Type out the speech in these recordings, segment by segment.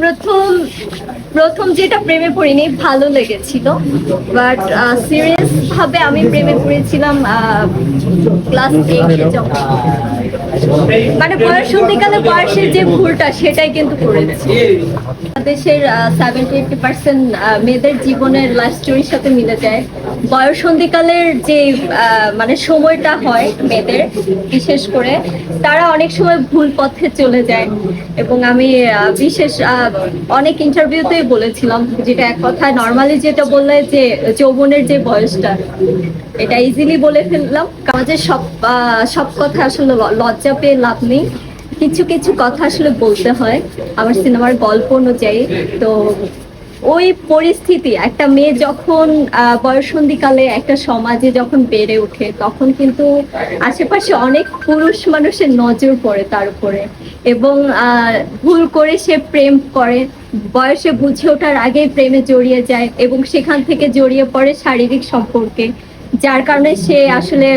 প্রথম প্রথম যেটা প্রেমে পড়িনি ভালো লেগেছিল। বাট সিরিয়াস ভাবে আমি প্রেমে পড়েছিলাম ক্লাস মানে বয়সন্ধিকালে বয়সের যে ভুলটা সেটাই কিন্তু করেছি। দেশের সেভেন্টি এইটি পার্সেন্ট মেয়েদের জীবনের লাইফ স্টোরির সাথে মিলে যায়। বয়সন্ধিকালের যে আহ, মানে সময়টা হয় মেয়েদের বিশেষ করে তারা অনেক সময় ভুল পথে চলে যায়। এবং আমি বিশেষ অনেক ইন্টারভিউতেই বলেছিলাম যেটা এক কথায় নর্মালি যেটা বললে যে যৌবনের যে বয়সটা, এটা ইজিলি বলে ফেললাম। কাজের সব সব কথা আসলে লজ্জা পেয়ে লাভ নেই। কিছু কিছু কথা আসলে বলতে হয় আমার সিনেমার গল্প অনুযায়ী। তো ওই পরিস্থিতি, একটা মেয়ে যখন বয়সন্ধিকালে একটা সমাজে যখন বেড়ে ওঠে, তখন কিন্তু আশেপাশে অনেক পুরুষ মানুষের নজর পড়ে তার উপরে। এবং ভুল করে সে প্রেম করে। বয়সে বুঝে ওঠার আগেই প্রেমে জড়িয়ে যায় এবং সেখান থেকে জড়িয়ে পড়ে শারীরিক সম্পর্কে, যার কারণে সে আসলে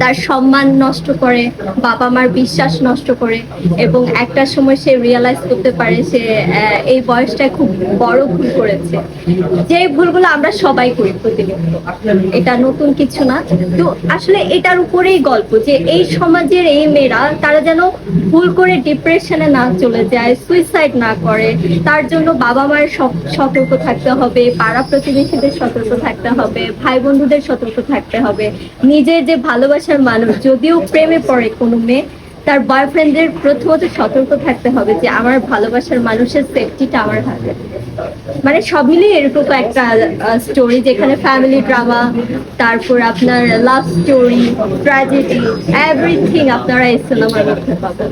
তার সম্মান নষ্ট করে, বাবা মার বিশ্বাস নষ্ট করে এবং একটা সময় সে রিয়েলাইজ করতে পারে সে এই বয়সটায় খুব বড় ভুল করেছে। যে ভুলগুলো আমরা সবাই করি প্রতিনিয়ত। এটা নতুন কিছু না। তো আসলে এটার উপরেই গল্প যে, এই সমাজের এই মেয়েরা, তারা যেন ভুল করে ডিপ্রেশনে না চলে যায় সুইসাইড না করে, তার জন্য বাবা মায়ের সতর্ক থাকতে হবে, পাড়া প্রতিবেশীদের সতর্ক থাকতে হবে, ভাই বন্ধুদের সতর্ক থাকতে হবে, নিজের যে ভালোবাসার মানুষ, যদিও প্রেমে পড়ে কোনো মেয়ে, তার বয়ফ্রেন্ডদের প্রথমত সতর্ক থাকতে হবে যে আমার ভালোবাসার মানুষের সেফটিটা আমার হাতে। মানে সব মিলিয়ে এরকম একটা স্টোরি যেখানে ফ্যামিলি ড্রামা তারপর আপনার লাভ স্টোরি ট্র্যাজেডি এভরিথিং আপনারা এই সিনেমার মধ্যে পাবেন।